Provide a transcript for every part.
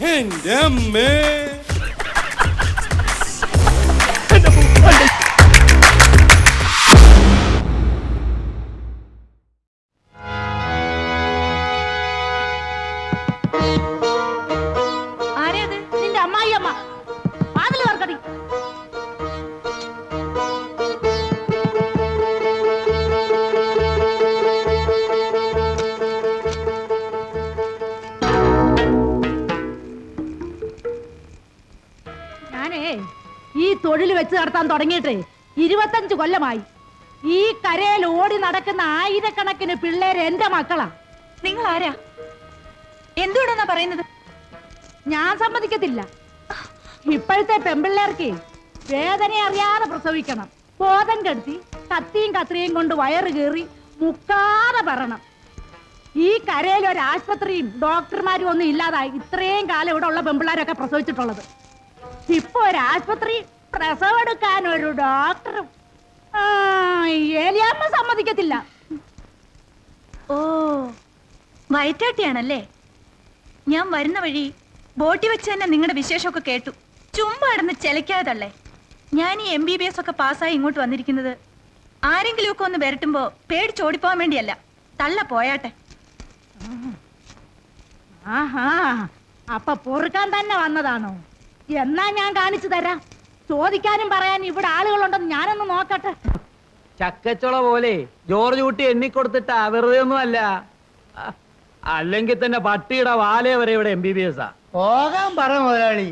അമ്മേ നടത്താൻ തുടങ്ങിയിട്ട് ഇരുപത്തഞ്ച് കൊല്ലമായി. ഈ കരയിൽ ഓടി നടക്കുന്ന ആയിരക്കണക്കിന് പിള്ളേര് എന്റെ മക്കളാ. നിങ്ങൾ ആരാ എന്തുകൊണ്ടെന്നാ പറയുന്നത്? ഞാൻ സമ്മതിക്കത്തില്ല. ഇപ്പോഴത്തെ പെമ്പിള്ളേർക്ക് വേദന അറിയാതെ പ്രസവിക്കണം. ബോധം കെടുത്തി കത്തിയും കത്രിയും കൊണ്ട് വയറ് കീറി മുക്കാതെ പറണം ഈ കരയിൽ ഒരു ആശുപത്രിയും ഡോക്ടർമാരും ഒന്നും ഇല്ലാതായി ഇത്രയും കാലം ഇവിടെ ഉള്ള പെമ്പിള്ളേരൊക്കെ പ്രസവിച്ചിട്ടുള്ളത്. ഇപ്പൊ ഒരു ആശുപത്രി പ്രസവെടുക്കാൻ ഒരു ഡോക്ടറും ആ, ഏലിയാമ്മ സമ്മതിക്കത്തില്ല. ഓ വയറ്റാട്ടിയാണല്ലേ? ഞാൻ വരുന്ന വഴി ബോട്ടി വെച്ച് തന്നെ നിങ്ങളുടെ വിശേഷമൊക്കെ കേട്ടു. ചുമ്മാ ഇടന്ന് ചെലക്കാതല്ലേ ഞാൻ ഈ എം ബി ബി എസ് ഒക്കെ പാസ്സായി ഇങ്ങോട്ട് വന്നിരിക്കുന്നത്. ആരെങ്കിലും ഒക്കെ ഒന്ന് വരട്ടുമ്പോ പേടിച്ചോടിപ്പോവാൻ വേണ്ടിയല്ല. തള്ള പോയാട്ടെ. ആഹാ അപ്പൊ പൊറുക്കാൻ തന്നെ വന്നതാണോ? എന്നാ ഞാൻ കാണിച്ചു തരാം. ചോദിക്കാനും പറയാൻ ഇവിടെ ആളുകളുണ്ടെന്ന് ഞാനൊന്ന് നോക്കട്ടെ. ചക്കച്ചുള പോലെ ജോർജ് കുട്ടി എണ്ണിക്കൊടുത്തിട്ടാ വെറുതെ ഒന്നും അല്ല അല്ലെങ്കിൽ തന്നെ പട്ടിയുടെ വാലേ വരെ ഇവിടെ എം ബി ബി എസ് ആ. പോകാൻ പറ മുതലാളി.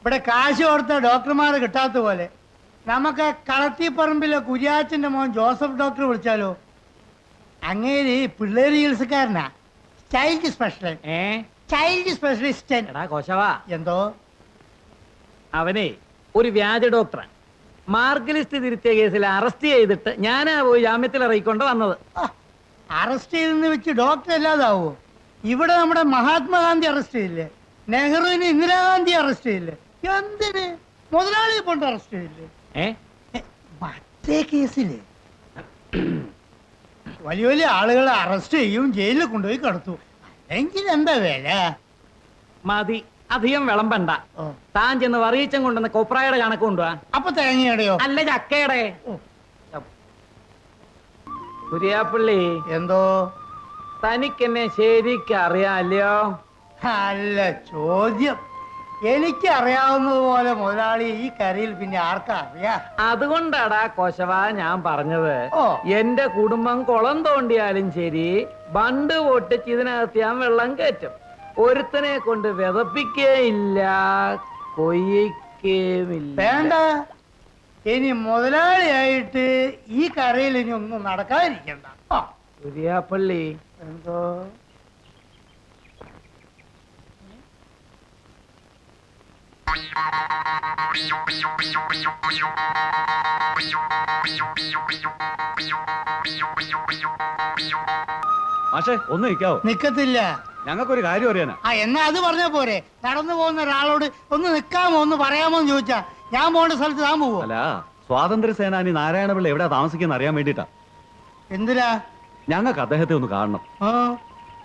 ഇവിടെ കാശ് കൊടുത്ത ഡോക്ടർമാർ കിട്ടാത്ത പോലെ. നമുക്ക് കളത്തിപ്പറമ്പിലെ കുര്യാച്ചന്റെ മോൻ ജോസഫ് ഡോക്ടർ വിളിച്ചാലോ? അങ്ങേര് പിള്ളേര് ചികിത്സക്കാരനാ. ചൈൽഡ് സ്പെഷ്യൽ ഏ? ചൈൽഡ് സ്പെഷ്യലിസ്റ്റ് എടാ കൊശവാ. എന്തോ? അവനെ ഒരു വ്യാജ ഡോക്ടറാണ്. മാർക്ക് ലിസ്റ്റ് തിരുത്തിയ കേസിൽ അറസ്റ്റ് ചെയ്തിട്ട് ഞാനാ പോയി ജാമ്യത്തിൽ ഇറങ്ങിക്കൊണ്ട് വന്നത്. അറസ്റ്റ് ചെയ്തെന്ന് വെച്ച് ഡോക്ടർ അല്ലാതാവോ? ഇവിടെ നമ്മുടെ മഹാത്മാഗാന്ധി അറസ്റ്റ് ചെയ്തില്ലേ? നെഹ്റുവിന് ഇന്ദിരാഗാന്ധി അറസ്റ്റ് ചെയ്തില്ലേ? എന്തിന്? മുതലാളിയെ കൊണ്ട് അറസ്റ്റ് ചെയ്തില്ലേ? ഏ? മറ്റേ കേസിൽ വലിയ വലിയ ആളുകളെ അറസ്റ്റ് ചെയ്യും ജയിലിൽ കൊണ്ടുപോയി കടത്തു. അല്ലെങ്കിൽ എന്താ വില? മതി. അധികം വിളമ്പണ്ട. താൻ ചെന്ന് വറിയിച്ചം കൊണ്ടുവന്ന കൊപ്രായുടെ കണക്ക് കൊണ്ടുവാ. അപ്പൊ തേങ്ങയുടെയോ? അല്ല ചക്കയുടെ. കുര്യാപ്പള്ളി എന്തോ? തനിക്കെന്നെ ശരിക്കറിയാലോ? അല്ല ചോദ്യം. എനിക്ക് അറിയാവുന്നതുപോലെ മുതലാളി ഈ കരയിൽ പിന്നെ ആർക്കാ അറിയാ? അതുകൊണ്ടാടാ കൊശവ ഞാൻ പറഞ്ഞത്. ഓ. എന്റെ കുടുംബം കുളം തോണ്ടിയാലും ശരി ബണ്ട് പൊട്ടിച്ച് ഇതിനകത്ത് ഞാൻ വെള്ളം കയറ്റും. ഒരുത്തനെ കൊണ്ട് വിതപ്പിക്കേയില്ല. കൊയ്യക്കേമില്ല വേണ്ട. ഇനി മുതലാളിയായിട്ട് ഈ കരയിൽ ഇനി ഒന്നും നടക്കാതിരിക്കണ്ട. ആ, കുര്യാപ്പള്ളി. എന്തോ? മാഷേ ഒന്ന് നിൽക്കാവോ? നിക്കത്തില്ല. ഞങ്ങൾക്കൊരു കാര്യം അറിയാനാ. ആ എന്നാ അത് പറഞ്ഞ പോരെ. നടന്നു പോകുന്ന ഒരാളോട് ഒന്ന് നിക്കാമോ ഒന്ന് പറയാമോ എന്ന് ചോദിച്ചാ ഞാൻ പോകേണ്ട സ്ഥലത്ത് താൻ പോവോ? അല്ല സ്വാതന്ത്ര്യ സേനാനി നാരായണപിള്ള എവിടെയാ താമസിക്കുന്ന അറിയാൻ വേണ്ടിട്ടാ എന്തിനാ? ഞങ്ങൾക്ക് അദ്ദേഹത്തെ ഒന്ന് കാണണം. ഓ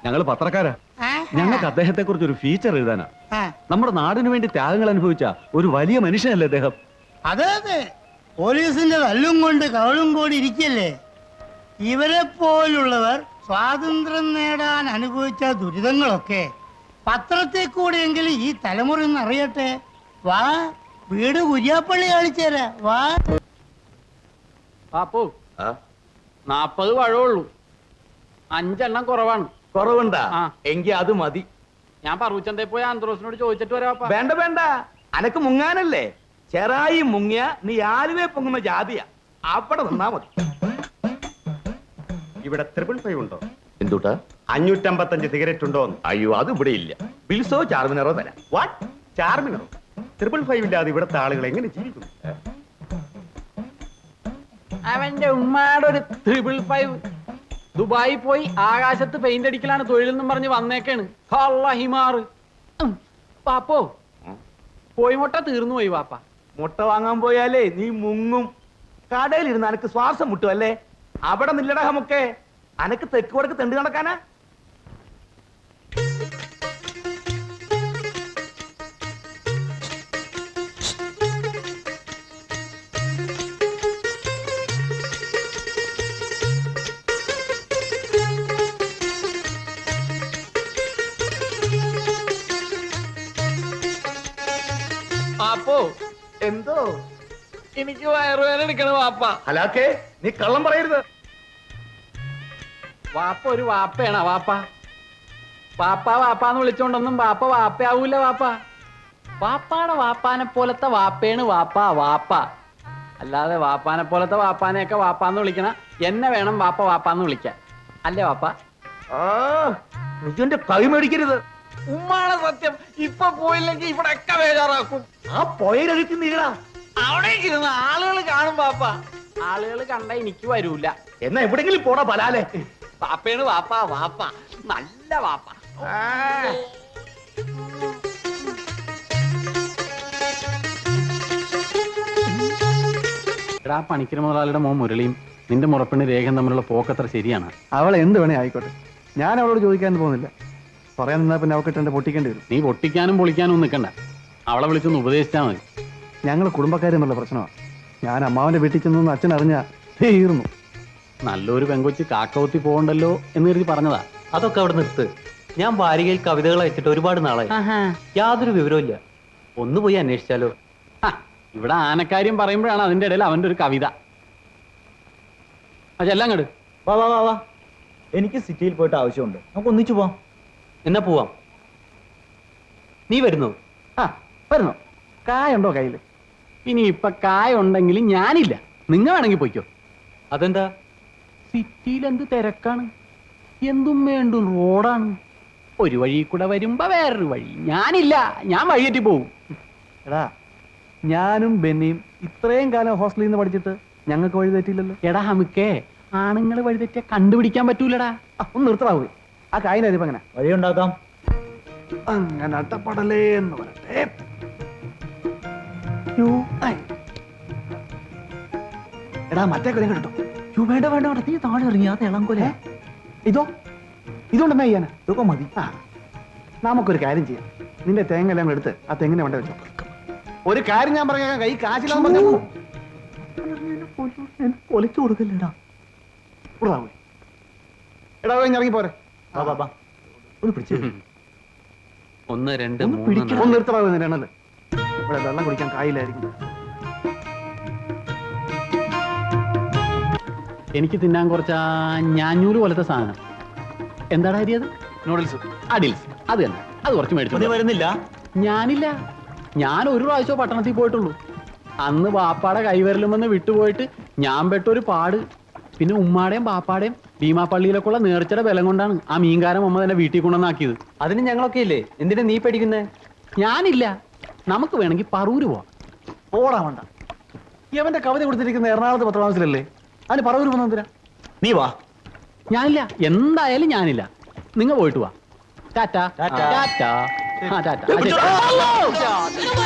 ഞങ്ങൾ പത്രക്കാരാ. ആ, ഞങ്ങൾക്ക് അദ്ദേഹത്തെ കുറിച്ച് ഒരു ഫീച്ചർ എഴുതാനാ. ആ, നമ്മുടെ നാടിനു വേണ്ടി ത്യാഗങ്ങൾ അനുഭവിച്ച ഒരു വലിയ മനുഷ്യനല്ലേ അദ്ദേഹം? അതെ അതെ. പോലീസിന്റെ തല്ലും കൊണ്ട് കവളും കൂടി ഇരിക്കല്ലേ? ഇവരെ പോലുള്ളവർ സ്വാതന്ത്ര്യം നേടാൻ അനുഭവിച്ച ദുരിതങ്ങളൊക്കെ പത്രത്തിൽ കൂടെയെങ്കിലും ഈ തലമുറ ഒന്ന് അറിയട്ടെ. വാ വീട് കുര്യാപ്പള്ളി കാണിച്ചേരാ വാ. പാപ്പു നാപ്പത് പഴമുള്ളൂ അഞ്ചെണ്ണം കുറവാണ്. കുറവുണ്ടാ? ആ. എങ്കി അത് മതി. ഞാൻ പറൂച്ചന്തേ പോയി ആന്ത്രോസിനോട് ചോദിച്ചിട്ട് വരാപ്പാ വേണ്ട വേണ്ട. അനക്ക് മുങ്ങാനല്ലേ? ചെറായി മുങ്ങിയ നീ ആലുവേ പൊങ്ങുന്ന ജാതിയാ. അവിടെ നിന്നാ മതി. ഇവിടെ ട്രിപ്പിൾ ഫൈവ് ഉണ്ടോ? എന്തുട്ടാ? അഞ്ഞൂറ്റമ്പത്തഞ്ച് സിഗരറ്റ് ഉണ്ടോ അയ്യോ അത് ഇവിടെ ഇല്ല. ബിൽസോ ചാർമിനറോ തരാം. വാട്ട് ചാർമിനറോ? ട്രിപ്പിൾ ഫൈവ് ഇല്ലാതെ ഇവിടുത്തെ ആളുകൾ എങ്ങനെ ജീവിക്കും അവന്റെ ഉമ്മാടെ ഒരു ത്രിപിൾ ഫൈവ് ദുബായി പോയി ആകാശത്ത് പെയിന്റ് അടിക്കലാണ് തൊഴിലെന്നും പറഞ്ഞ് വന്നേക്കാണ്. ഹിമാറ് പാപ്പോ പോയി മുട്ട തീർന്നു പോയി പാപ്പ മുട്ട വാങ്ങാൻ പോയാലേ നീ മുങ്ങും. കടയിലിരുന്ന് അനക്ക് ശ്വാസം മുട്ടുമല്ലേ അവിടെ നില്ലടകമൊക്കെ അനക്ക് തെക്ക് വടക്ക് തെണ്ട് നടക്കാനാ? എന്തോ? എനിക്ക് വയറുവേദന എടുക്കണം വാപ്പ അല്ലാക്കേ നീ കള്ളം പറയരുത്. വാപ്പ ഒരു വാപ്പയാണ് വാപ്പ. വാപ്പ വാപ്പാന്ന് വിളിച്ചോണ്ടൊന്നും വാപ്പ വാപ്പയാവൂല വാപ്പ. വാപ്പാടെ വാപ്പാനെ പോലത്തെ വാപ്പയാണ് വാപ്പ വാപ്പ. അല്ലാതെ വാപ്പാനെ പോലത്തെ വാപ്പാനെയൊക്കെ വാപ്പാന്ന് വിളിക്കണ എന്നെ വേണം വാപ്പ വാപ്പാന്ന് വിളിക്കാൻ. അല്ലേ വാപ്പ? ആ നീ എന്റെ കൈ മേടിക്കരുത്. ഉമ്മാടെ സത്യം. ഇപ്പൊ പോയില്ലെങ്കിൽ ഇവിടെ ഒക്കെ ബേജാറാക്കും. ആ പോയരഴുത്തി നീളാ അവിടേക്ക് ഇരുന്ന് ആളുകൾ കാണും വാപ്പ. ആളുകൾ കണ്ട എനിക്ക് വരൂല. എന്നാ എവിടെങ്കിലും പോടാ പലാലെ വാപ്പയാണ് വാപ്പ വാപ്പ. നല്ല വാപ്പ. ആ, എടാ പണിക്കര മുതലാളിയുടെ മോൻ മുരളിയും നിന്റെ മുറപ്പിണ് രേഖയും തമ്മിലുള്ള പോക്കത്ര ശരിയാണ്. അവൾ എന്ത് വേണേ ആയിക്കോട്ടെ. ഞാൻ അവളോട് ചോദിക്കാൻ പോകുന്നില്ല. പറയാൻ നിന്നാ പിന്നെ അവക്കിട്ട് എന്റെ പൊട്ടിക്കേണ്ടി വരും. നീ പൊട്ടിക്കാനും പൊളിക്കാനും ഒന്നും നിൽക്കണ്ട അവളെ വിളിച്ചൊന്ന് ഉപദേശിച്ചാൽ മതി. ഞങ്ങൾ കുടുംബക്കാരെന്നുള്ള പ്രശ്നമാണ് ഞാൻ അമ്മാവന്റെ വീട്ടിൽ ചെന്നു അച്ഛൻ അറിഞ്ഞാ തീർന്നു. നല്ലൊരു പെങ്കൊച്ച് കാക്കവത്തി പോകണ്ടല്ലോ എന്ന് കരുതി പറഞ്ഞതാ. അതൊക്കെ അവിടെ നിർത്ത്. ഞാൻ വാരികയിൽ കവിതകൾ അയച്ചിട്ട് ഒരുപാട് നാളായി. യാതൊരു വിവരവും ഒന്ന് പോയി അന്വേഷിച്ചാലോ? ഇവിടെ ആനക്കാര്യം പറയുമ്പോഴാണ് അതിന്റെ ഇടയിൽ അവന്റെ ഒരു കവിത. അതെല്ലാം കണ്ട് വാ വാ വാ വാ. എനിക്ക് സിറ്റിയിൽ പോയിട്ട് ആവശ്യമുണ്ട്. നമുക്ക് ഒന്നിച്ചു പോവാം. എന്നാ പോവാം. നീ വരുന്നു? ആ വരുന്നു. കായുണ്ടോ കയ്യിൽ ഇനി ഇപ്പൊ കായ ഉണ്ടെങ്കിൽ ഞാനില്ല. നിങ്ങ വേണമെങ്കിൽ പോയിക്കോ. അതെന്താ? സിറ്റിയിൽ എന്ത് തിരക്കാണ്? എന്തും വേണ്ടും റോഡാണ്. ഒരു വഴി കൂടെ വരുമ്പോ വേറൊരു വഴി. ഞാനില്ല ഞാൻ വഴിയേറ്റി പോവും. എടാ ഞാനും ബെന്നിയും ഇത്രയും കാലം ഹോസ്റ്റലിൽ നിന്ന് പഠിച്ചിട്ട് ഞങ്ങൾക്ക് വഴി തെറ്റിയില്ലല്ലോ. എടാ ഹമുക്കേ ആണുങ്ങൾ വഴിതെറ്റിയ കണ്ടുപിടിക്കാൻ പറ്റൂലടാ. ഒന്ന് നിർത്തലാവൂ ആ കായന അരിപ്പം അങ്ങനെ വഴിയുണ്ടാക്കാം. അങ്ങനെ അട്ടപ്പടലേ എന്ന് പറയട്ടെ. എടാ മറ്റേ കളി കേട്ടോ വേണ്ട വേണ്ട വേണ്ട. നീ താഴെ ഇറങ്ങി ആ തിളങ്കൊല ഇതോ? ഇതുകൊണ്ടെന്നാ ചെയ്യാനാ ഇതൊക്കെ മതി. ആ. നമുക്കൊരു കാര്യം ചെയ്യാം. നിന്റെ തേങ്ങ എല്ലാം എടുത്ത് ആ തെങ്ങിനെ വേണ്ട വെച്ചോ. ഒരു കാര്യം ഞാൻ പറഞ്ഞ കൈ കാശില്ലാന്ന് പറഞ്ഞു ഒലച്ചു കൊടുക്കല്ലേടാ. എടാ കഴിഞ്ഞ് ഇറങ്ങി പോരെ. വാ വാ വാ. ഒന്ന് പിടിച്ചു ഒന്ന് രണ്ട് ഒന്ന് മൂന്ന് പിടിക്കണം. നാല്. ഒന്ന് നിർത്തടാ നിന്റെ എണ്ണൽ ഇവിടെ വെള്ളം കുടിക്കാൻ കായില്ലായിരിക്കും. എനിക്ക് തിന്നാൻ കുറച്ച് ഞാഞ്ഞൂൽ പോലത്തെ സാധനം. എന്താണ് ഹരി അത്? നൂഡിൽസ് അഡിൽസ് അത് തന്നെ. അത് കുറച്ച് നീ മേടിച്ചു വരുന്നില്ല? ഞാനില്ല. ഞാൻ ഒരു പ്രാവശ്യം പട്ടണത്തിൽ പോയിട്ടുള്ളൂ. അന്ന് ബാപ്പാടെ കൈവരലുമെന്ന് വിട്ടുപോയിട്ട് ഞാൻ പെട്ടൊരു പാട്. പിന്നെ ഉമ്മാടെയും ബാപ്പാടെയും ഭീമാപ്പള്ളിയിലൊക്കെ ഉള്ള നേർച്ചയുടെ ബലം കൊണ്ടാണ് ആ മീൻകാരൻ അമ്മ തന്നെ വീട്ടിൽ കൊണ്ടുവന്നാക്കിയത്. അതിന് ഞങ്ങളൊക്കെ ഇല്ലേ? എന്തിനാ നീ പേടിക്കുന്നേ? ഞാനില്ല. നമുക്ക് വേണമെങ്കിൽ പറൂര് പോവാം. ഓടാ വേണ്ട. ഇവന്റെ കവിത കൊടുത്തിരിക്കുന്ന എറണാകുളത്ത് പത്രമാസത്തിലല്ലേ അതിന് പറവൂർ പോകുന്ന എന്തിനാ? നീ വാ. ഞാനില്ല. എന്തായാലും ഞാനില്ല. നിങ്ങൾ പോയിട്ട് വാ. ടാറ്റ. ടാറ്റ. ടാറ്റ. ആ ടാറ്റ. ആ, ശരി.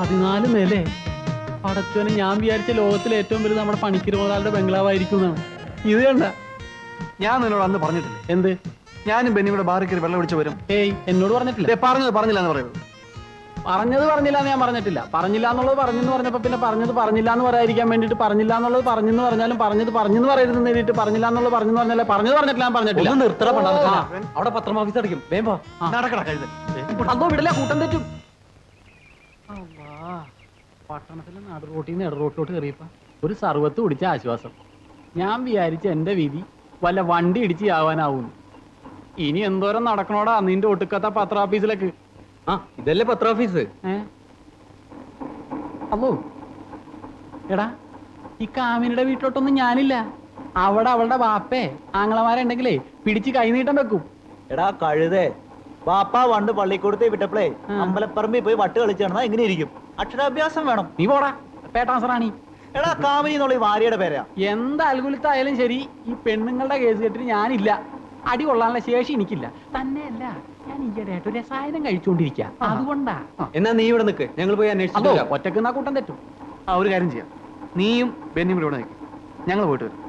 പതിനാല് നിലേ പടച്ചോനെ ഞാൻ വിചാരിച്ച ലോകത്തിലെ ഏറ്റവും വലുത് നമ്മുടെ മുതലാളുടെ ബംഗ്ലാവായിരിക്കും എന്നാണ് ഇത് കണ്ട? ഞാൻ നിന്നോട് അന്ന് പറഞ്ഞിട്ടില്ലേ? എന്ത്? ഞാനും ബെന്നി ഇവിടെ ബാറിൽ കയറി വെള്ളം ഒഴിച്ച് വരും. ഏയ് എന്നോട് പറഞ്ഞിട്ടില്ല. പറഞ്ഞത് പറഞ്ഞില്ല എന്ന് പറയുന്നത്. പറഞ്ഞത് പറഞ്ഞില്ല എന്ന് ഞാൻ പറഞ്ഞിട്ടില്ല. പറഞ്ഞില്ല എന്നുള്ളത് പറഞ്ഞെന്ന് പറഞ്ഞപ്പോ പിന്നെ പറഞ്ഞത് പറഞ്ഞില്ല എന്ന് പറയാതിരിക്കാൻ വേണ്ടിയിട്ട് പറഞ്ഞില്ല എന്നുള്ളത് പറഞ്ഞെന്ന് പറഞ്ഞാലും പറഞ്ഞത് പറഞ്ഞെന്ന് പറയരുതെന്ന് നേരിട്ട് പറഞ്ഞില്ല എന്നുള്ളത് പറഞ്ഞെന്ന് പറഞ്ഞാലേ പറഞ്ഞത് പറഞ്ഞിട്ടില്ല ഞാൻ പറഞ്ഞിട്ടില്ല. അവിടെ പത്രം ഓഫീസ് അടിക്കും വേമ്പോ നടക്കണം അതോ വിടല കൂട്ടം തെറ്റും. പട്ടണത്തിലെ നടു റോട്ടിൽ നിന്ന് ഇടറോട്ടിലോട്ട് കയറിയപ്പോ ഒരു സർവത്ത് പിടിച്ച ആശ്വാസം. ഞാൻ വിചാരിച്ച എന്റെ വിധി വല്ല വണ്ടി ഇടിച്ച് ആവാനാവുന്നു ഇനി എന്തോരം നടക്കണോടാ നിന്റെ ഒട്ടുക്കത്ത പത്ര ഓഫീസിലേക്ക്? ആ ഇതല്ലേ പത്ര ഓഫീസ്? അമ്മോ അല്ലോ എടാ ഈ കാമിനിയുടെ വീട്ടിലോട്ടൊന്നും ഞാനില്ല. അവിടെ അവളുടെ വാപ്പേ ആങ്ങളമാരെ ഉണ്ടെങ്കിലേ പിടിച്ച് കൈനീട്ടം വെക്കും. എടാ കഴുതേ പാപ്പ പണ്ട് പള്ളിക്കൂടത്തെ വിട്ടപ്പോഴേ. അമ്പലപ്പറമ്പിൽ പോയി വട്ട് കളിച്ചു നടന്നാ എങ്ങനെ ഇരിക്കും. അക്ഷരാഭ്യാസം വേണം. നീ പോടാ. പേട്ടാസറാണി എടാ കാമിനി എന്നുള്ള ഈ വാര്യയുടെ പേരാ. എന്ത് അൽഗുലത്തായാലും ശരി ഈ പെണ്ണുങ്ങളുടെ കേസ് കെട്ടിന് ഞാനില്ല. അടി കൊള്ളാനുള്ള ശേഷി എനിക്കില്ല. തന്നെയല്ല ഞാൻ ഈയിടെയായിട്ട് ഒരു രസായനം കഴിച്ചുകൊണ്ടിരിക്കുക അതുകൊണ്ടാ. എന്നാ നീ ഇവിടെ നിൽക്ക് ഞങ്ങൾ പോയി അന്വേഷിച്ചു. ഒറ്റയ്ക്ക് നാ കൂട്ടം തെറ്റും. ആ ഒരു കാര്യം ചെയ്യാം. നീയും ബെന്നിയും ഇവിടെ നിൽക്കും ഞങ്ങൾ പോയിട്ട് വരും.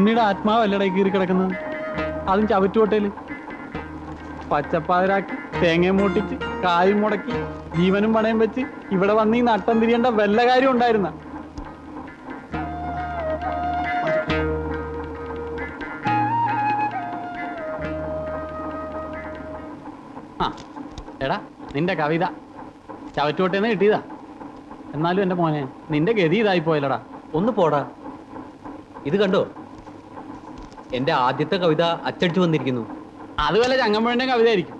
ഉണ്ണിയുടെ ആത്മാവല്ലടേ കീറി കിടക്കുന്നത്. അതും ചവറ്റുകൊട്ടയിൽ. പച്ചപ്പാതിരാക്കി തേങ്ങയും മൂട്ടിച്ച് കായും മുടക്കി ജീവനും പണയം വെച്ച് ഇവിടെ വന്ന് ഈ നട്ടം തിരിയേണ്ട വല്ല കാര്യം ഉണ്ടായിരുന്ന? എടാ നിന്റെ കവിത. ചവറ്റുകൊട്ടേന്ന് കിട്ടിയതാ. എന്നാലും എന്റെ മോനെ നിന്റെ ഗതി ഇതായി പോയല്ലടാ. ഒന്ന് പോടാ. ഇത് കണ്ടോ? എന്റെ ആദ്യത്തെ കവിത അച്ചടിച്ചു വന്നിരിക്കുന്നു. അത് വല്ല കവിത ആയിരിക്കും.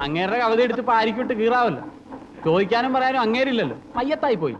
അങ്ങേരുടെ കവിത എടുത്ത് പാരിക്കിട്ട് കീറാവല്ലോ. ചോദിക്കാനും പറയാനും അങ്ങേരില്ലല്ലോ. മയ്യത്തായി പോയി.